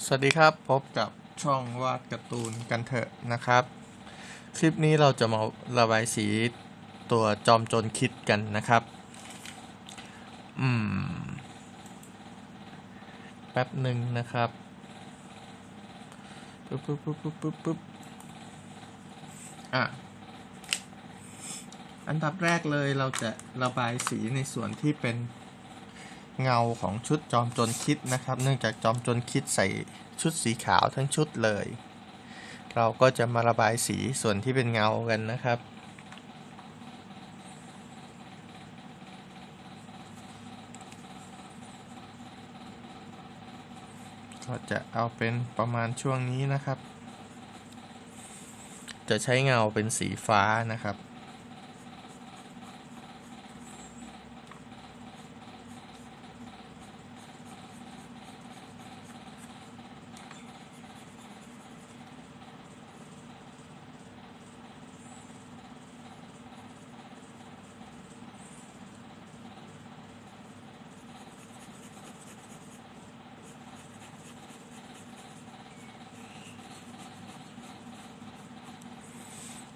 สวัสดีครับพบกับช่องวาดการ์ตูนกันเถอะนะครับ คลิปนี้เราจะมาระบายสีตัวจอมโจรคิดกันนะครับอืมแป๊บหนึ่งนะครับปุ๊บปุ๊บปุ๊บปุ๊บปุ๊บปุ๊บอะอันดับแรกเลยเราจะระบายสีในส่วนที่เป็น เงาของชุดจอมโจรคิดนะครับ เนื่องจากจอมโจรคิดใส่ชุดสีขาวทั้งชุดเลย เราก็จะมาระบายสีส่วนที่เป็นเงากันนะครับก็จะเอาเป็นประมาณช่วงนี้นะครับ จะใช้เงาเป็นสีฟ้านะครับ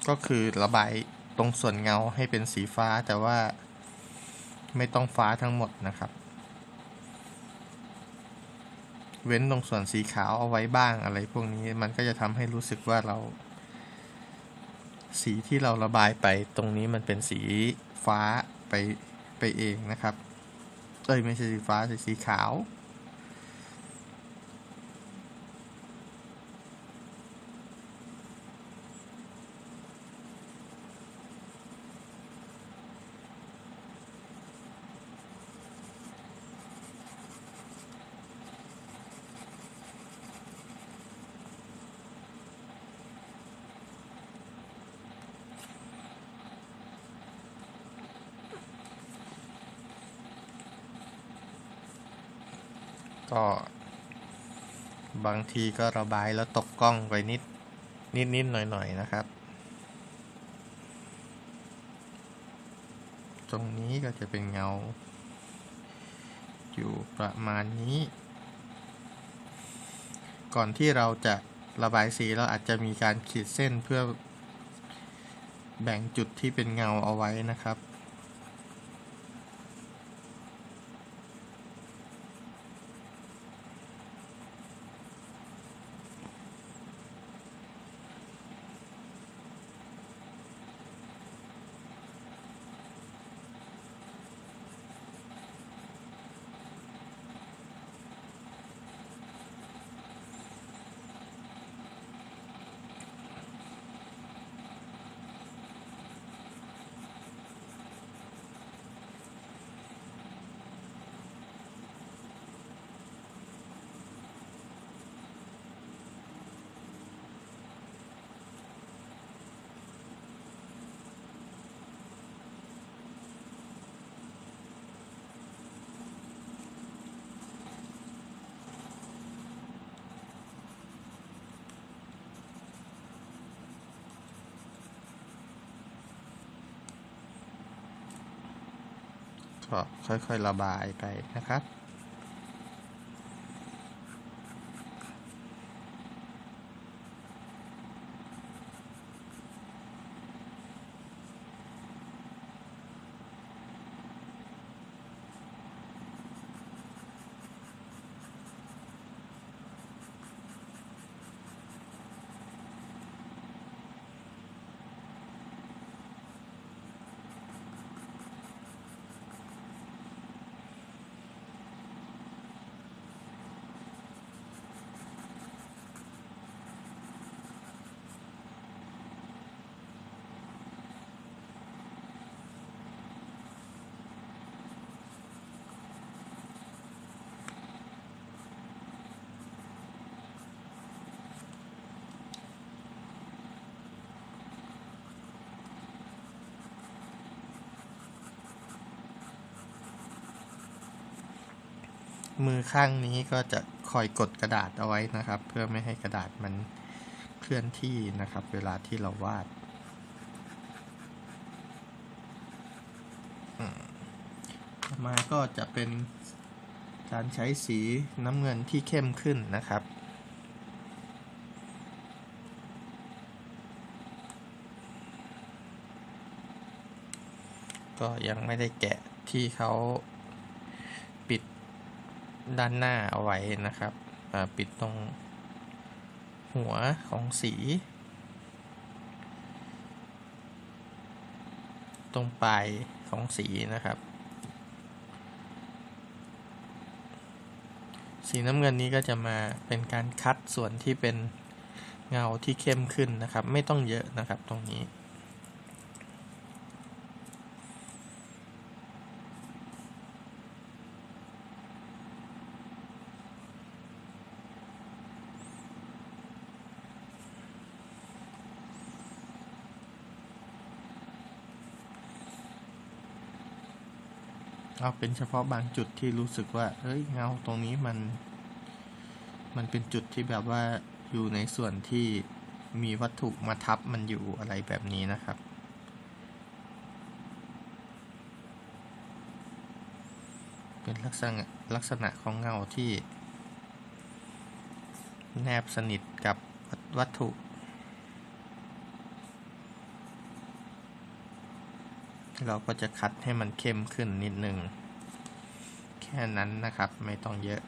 ก็คือระบายตรงส่วนเงาให้เป็นสีฟ้าแต่ว่าไม่ต้องฟ้าทั้งหมดนะครับ เว้นตรงส่วนสีขาวเอาไว้บ้างอะไรพวกนี้มันก็จะทำให้รู้สึกว่าเรา สีที่เราระบายไปตรงนี้มันเป็นสีฟ้าไปไปเองนะครับเอ้ยไม่ใช่สีฟ้าสีสีขาว ก็ บางทีก็ระบายแล้วตกกล้องไปนิด นิดนิดหน่อยหน่อยนะครับ ตรงนี้ก็จะเป็นเงา อยู่ประมาณนี้ ก่อนที่เราจะระบายสีเราอาจจะมีการขีดเส้นเพื่อแบ่งจุดที่เป็นเงาเอาไว้นะครับ ก็ค่อยๆระบายไปนะครับ มือข้างนี้ก็จะคอยกดกระดาษเอาไว้นะครับ เพื่อไม่ให้กระดาษมันเคลื่อนที่นะครับ เวลาที่เราวาดมาก็จะเป็นการใช้สีน้ำเงินที่เข้มขึ้นนะครับ ก็ยังไม่ได้แกะที่เขา ด้านหน้าเอาไว้นะครับปิดตรงหัวของสี ตรงปลายของสีนะครับ สีน้ำเงินนี้ก็จะมาเป็นการคัดส่วนที่เป็นเงาที่เข้มขึ้นนะครับ ไม่ต้องเยอะนะครับตรงนี้ เอาเป็นเฉพาะบางจุดที่รู้สึกว่าเฮ้ยเงาตรงนี้มัน มันเป็นจุดที่แบบว่าอยู่ในส่วนที่มีวัตถุมาทับมันอยู่อะไรแบบนี้นะครับ เป็นลักษณะลักษณะของเงาที่ แนบสนิทกับวัตถุ เราก็จะคัดให้มันเข้มขึ้นนิดนึง แค่นั้นนะครับ ไม่ต้องเยอะ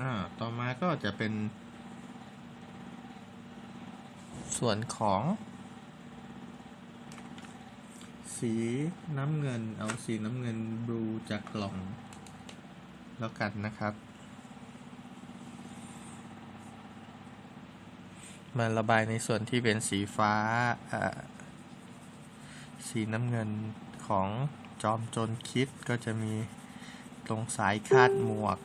อ่าต่อมาก็จะเป็น ส่วนของ สีน้ำเงิน เอาสีน้ำเงินบลูจากกล่อง แล้วกันนะครับ มาระบายในส่วนที่เป็นสีฟ้าสีน้ำเงินของจอมจรคิดก็จะมีตรงสายคาดหมวก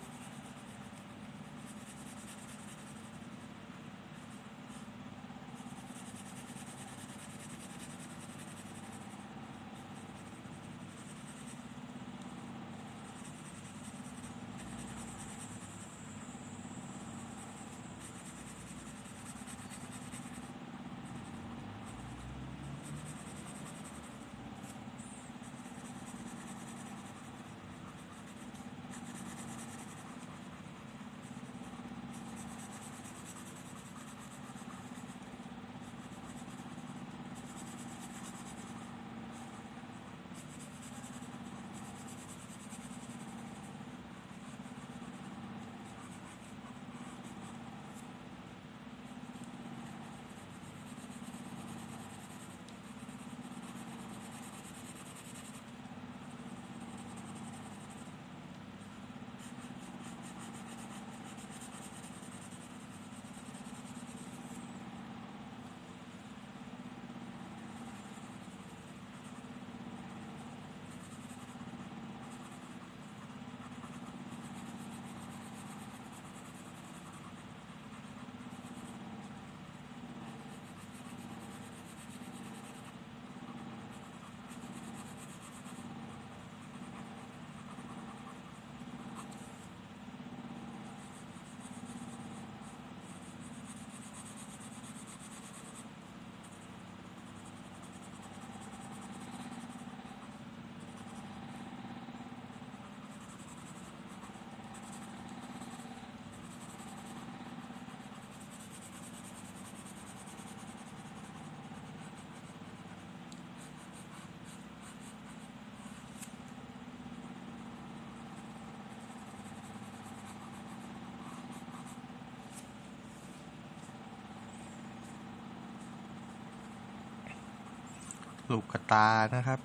ลูกตานะครับ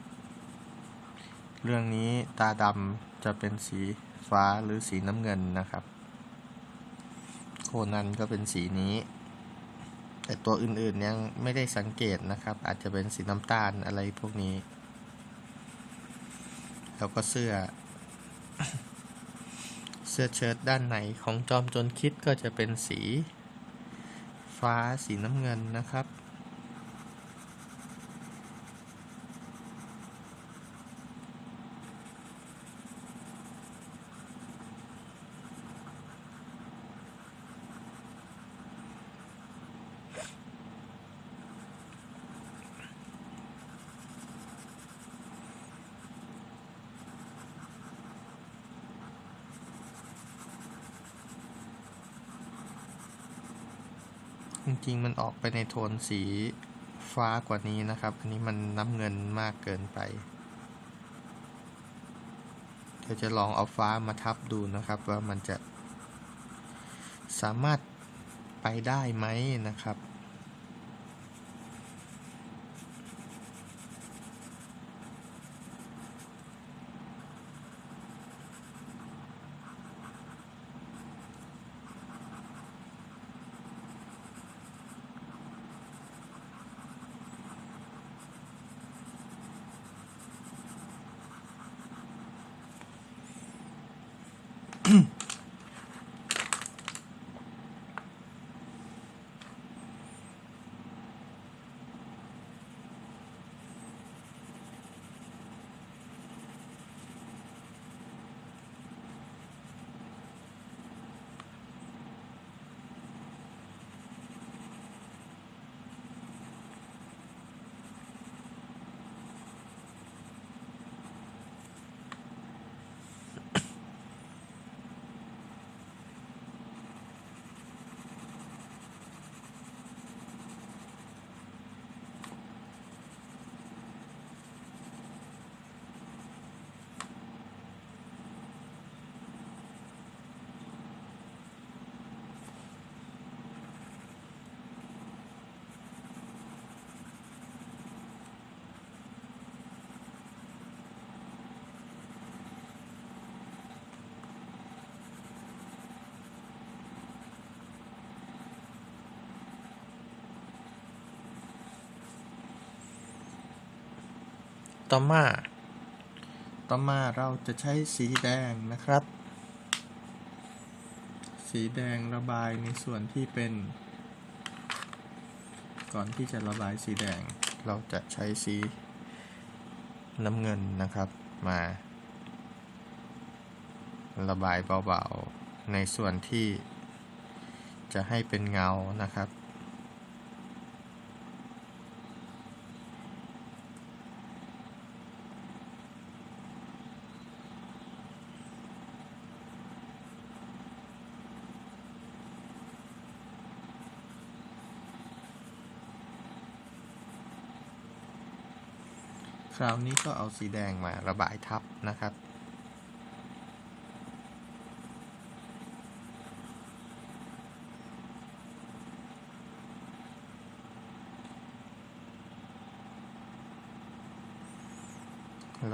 เรื่องนี้ตาดำจะเป็นสีฟ้าหรือสีน้ำเงินนะครับ โคนันก็เป็นสีนี้ แต่ตัวอื่นๆยังไม่ได้สังเกตนะครับ อาจจะเป็นสีน้ำตาลอะไรพวกนี้ แล้วก็เสื้อ เสื้อเชิ้ตด้านในของจอมจนคิดก็จะเป็นสี ฟ้าสีน้ำเงินนะครับ จริงๆ มันออกไปในโทนสีฟ้ากว่านี้นะครับ อันนี้มันน้ำเงินมากเกินไป เดี๋ยวจะลองเอาฟ้ามาทับดูนะครับ ว่ามันจะสามารถไปได้ไหมนะครับ ต่อมา ต่อมาเราจะใช้สีแดงนะครับ สีแดงระบายในส่วนที่เป็น ก่อนที่จะระบายสีแดง เราจะใช้สีน้ำเงินนะครับมา ระบายเบาๆ ในส่วนที่จะให้เป็นเงานะครับ คราวนี้ก็เอาสีแดงมาระบายทับนะครับ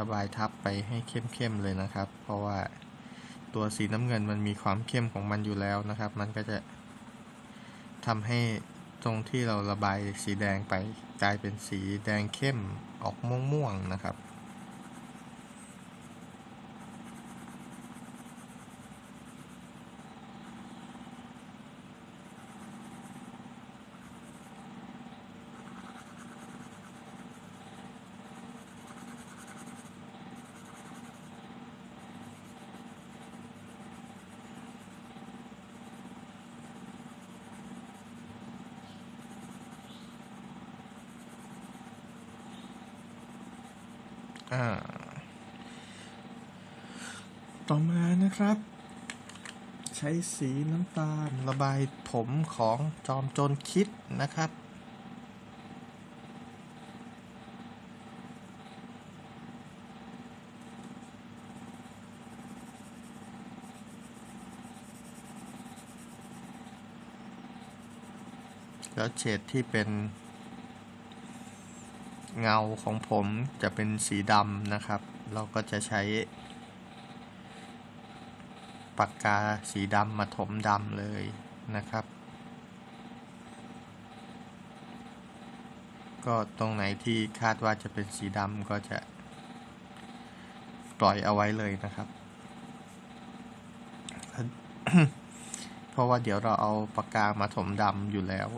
ระบายทับไปให้เข้มๆเลยนะครับ เพราะว่าตัวสีน้ำเงินมันมีความเข้มของมันอยู่แล้วนะครับ มันก็จะทำให้ตรงที่เราระบายสีแดงไปกลายเป็นสีแดงเข้ม ออกม่วงๆนะครับ อ่า ต่อมานะครับ ใช้สีน้ำตาลระบายผมของจอมโจรคิดนะครับแล้วเฉดที่เป็น เงาของผมจะเป็นสีดำนะครับ เราก็จะใช้ปากกาสีดำมาถมดำเลยนะครับ ก็ตรงไหนที่คาดว่าจะเป็นสีดำก็จะปล่อยเอาไว้เลยนะครับ เพราะว่าเดี๋ยวเราเอาปากกามาถมดำอยู่แล้ว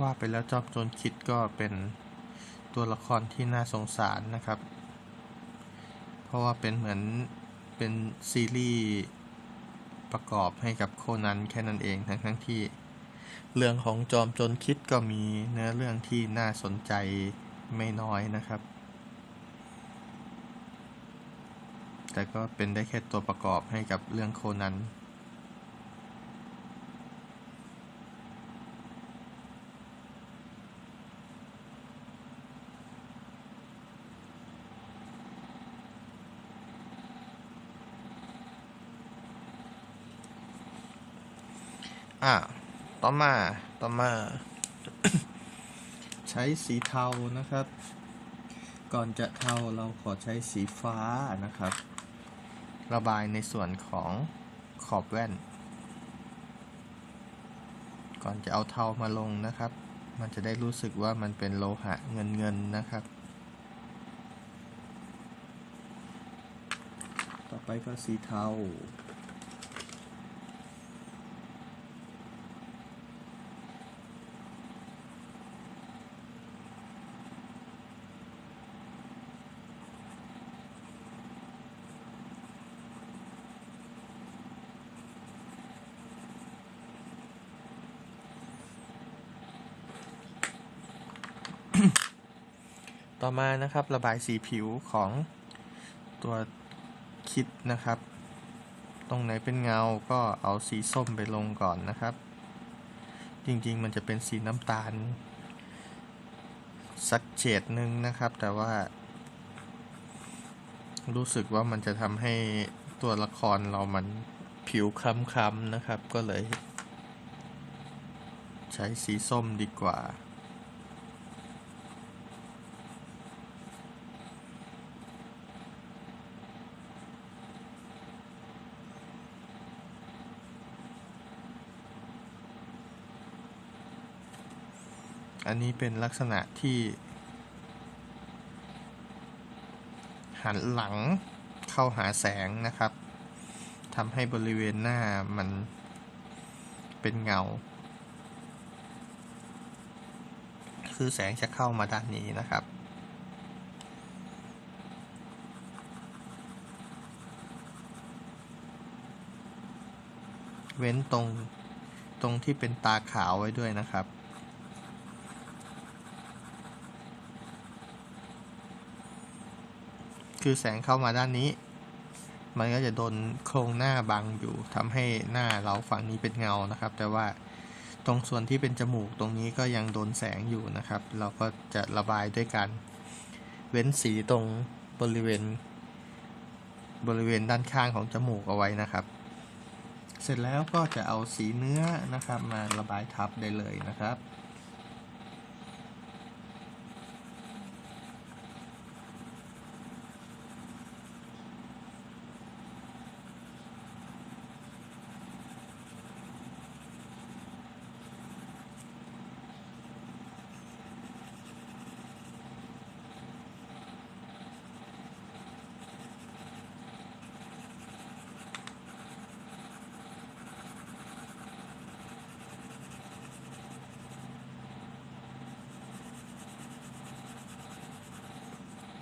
ว่าไปแล้วจอมโจรคิดก็เป็นตัวละครที่น่าสงสารนะครับ เพราะว่าเป็นเหมือนเป็นซีรีส์ประกอบให้กับโคนันแค่นั้นเองทั้งทั้งที่ เรื่องของจอมโจรคิดก็มีเนื้อเรื่องที่น่าสนใจไม่น้อยนะครับ แต่ก็เป็นได้แค่ตัวประกอบให้กับเรื่องโคนัน อะต่อมาต่อมา ใช้สีเทานะครับ ก่อนจะเทาเราขอใช้สีฟ้านะครับ ระบายในส่วนของขอบแว่น ก่อนจะเอาเทามาลงนะครับ มันจะได้รู้สึกว่ามันเป็นโลหะเงินเงินนะครับ ต่อไปก็สีเทา ต่อมานะครับระบายสีผิวของตัวคิดนะครับ ตรงไหนเป็นเงาก็เอาสีส้มไปลงก่อนนะครับ จริงๆมันจะเป็นสีน้ำตาล สักเฉดหนึ่งนะครับ แต่ว่า รู้สึกว่ามันจะทำให้ตัวละครเรามันผิวคล้ำๆนะครับ ก็เลย ใช้สีส้มดีกว่า อันนี้เป็นลักษณะที่ หันหลังเข้าหาแสงนะครับทำให้บริเวณหน้ามันเป็นเงา คือแสงจะเข้ามาด้านนี้นะครับเว้นตรงตรงที่เป็นตาขาวไว้ด้วยนะครับ คือแสงเข้ามาด้านนี้ มันก็จะโดนโครงหน้าบังอยู่ทำให้หน้าเราฝั่งนี้เป็นเงานะครับ แต่ว่าตรงส่วนที่เป็นจมูกตรงนี้ก็ยังโดนแสงอยู่นะครับ เราก็จะระบายด้วยการเว้นสีตรงบริเวณ บริเวณด้านข้างของจมูกเอาไว้นะครับ เสร็จแล้วก็จะเอาสีเนื้อนะครับ มาระบายทับได้เลยนะครับ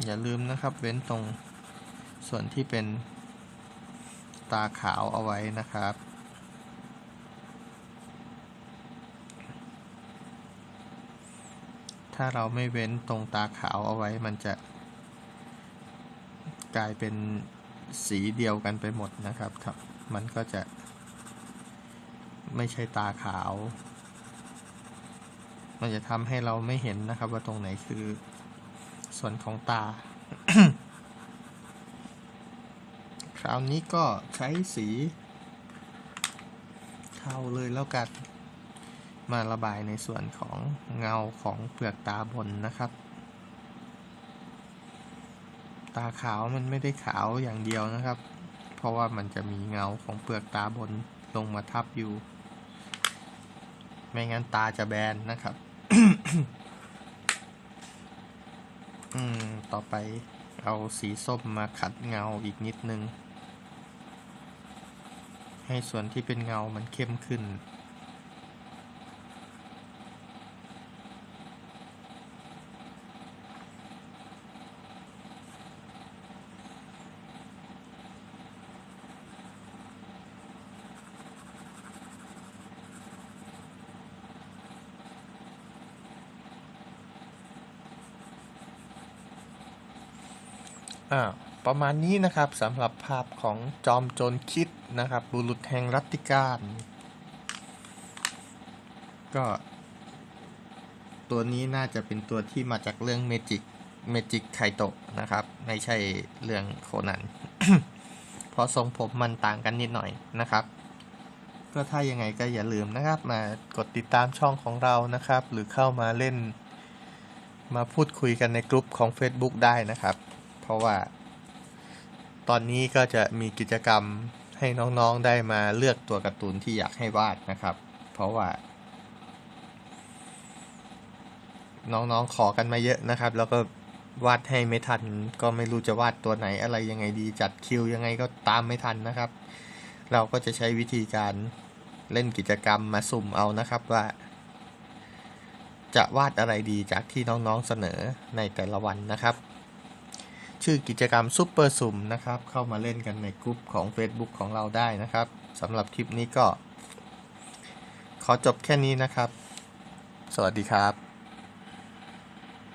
อย่าลืมนะครับ เว้นตรงส่วนที่เป็นตาขาวเอาไว้นะครับ ถ้าเราไม่เว้นตรงตาขาวเอาไว้มันจะ กลายเป็นสีเดียวกันไปหมดนะครับ มันก็จะ ไม่ใช่ตาขาว มันจะทำให้เราไม่เห็นนะครับว่าตรงไหนคือ ส่วนของตา คราวนี้ก็ใช้สีเทาเลยแล้วกัน มาระบายในส่วนของเงาของเปลือกตาบนนะครับ ตาขาวมันไม่ได้ขาวอย่างเดียวนะครับ เพราะว่ามันจะมีเงาของเปลือกตาบนลงมาทับอยู่ ไม่งั้นตาจะแบนนะครับ อืม ต่อไปเอาสีส้มมาขัดเงาอีกนิดนึง ให้ส่วนที่เป็นเงามันเข้มขึ้น อ่าประมาณนี้นะครับสำหรับภาพของจอมโจรคิดนะครับ บุรุษแห่งรัตติการ ก็ตัวนี้น่าจะเป็นตัวที่มาจากเรื่องเมจิกเมจิกไคโตะนะครับ ไม่ใช่เรื่องโคนันเพราะทรงผมมันต่างกันนิดหน่อยนะครับ ก็ถ้ายังไงก็อย่าลืมนะครับ มากดติดตามช่องของเรานะครับ หรือเข้ามาเล่น มาพูดคุยกันในกลุ่มของ Facebook ได้นะครับ เพราะว่าตอนนี้ก็จะมีกิจกรรมให้น้องๆได้มาเลือกตัวการ์ตูนที่อยากให้วาดนะครับ เพราะว่า น้องๆขอกันมาเยอะนะครับ แล้วก็วาดให้ไม่ทัน ก็ไม่รู้จะวาดตัวไหนอะไรยังไงดีจัดคิวยังไงก็ตามไม่ทันนะครับ เราก็จะใช้วิธีการเล่นกิจกรรมมาสุ่มเอานะครับว่า จะวาดอะไรดีจากที่น้องๆเสนอในแต่ละวันนะครับ ชื่อกิจกรรมซุปเปอร์สุ่มนะครับ เข้ามาเล่นกันในกลุ่มของ Facebook ของเราได้นะครับสำหรับคลิปนี้ก็ ขอจบแค่นี้นะครับ สวัสดีครับ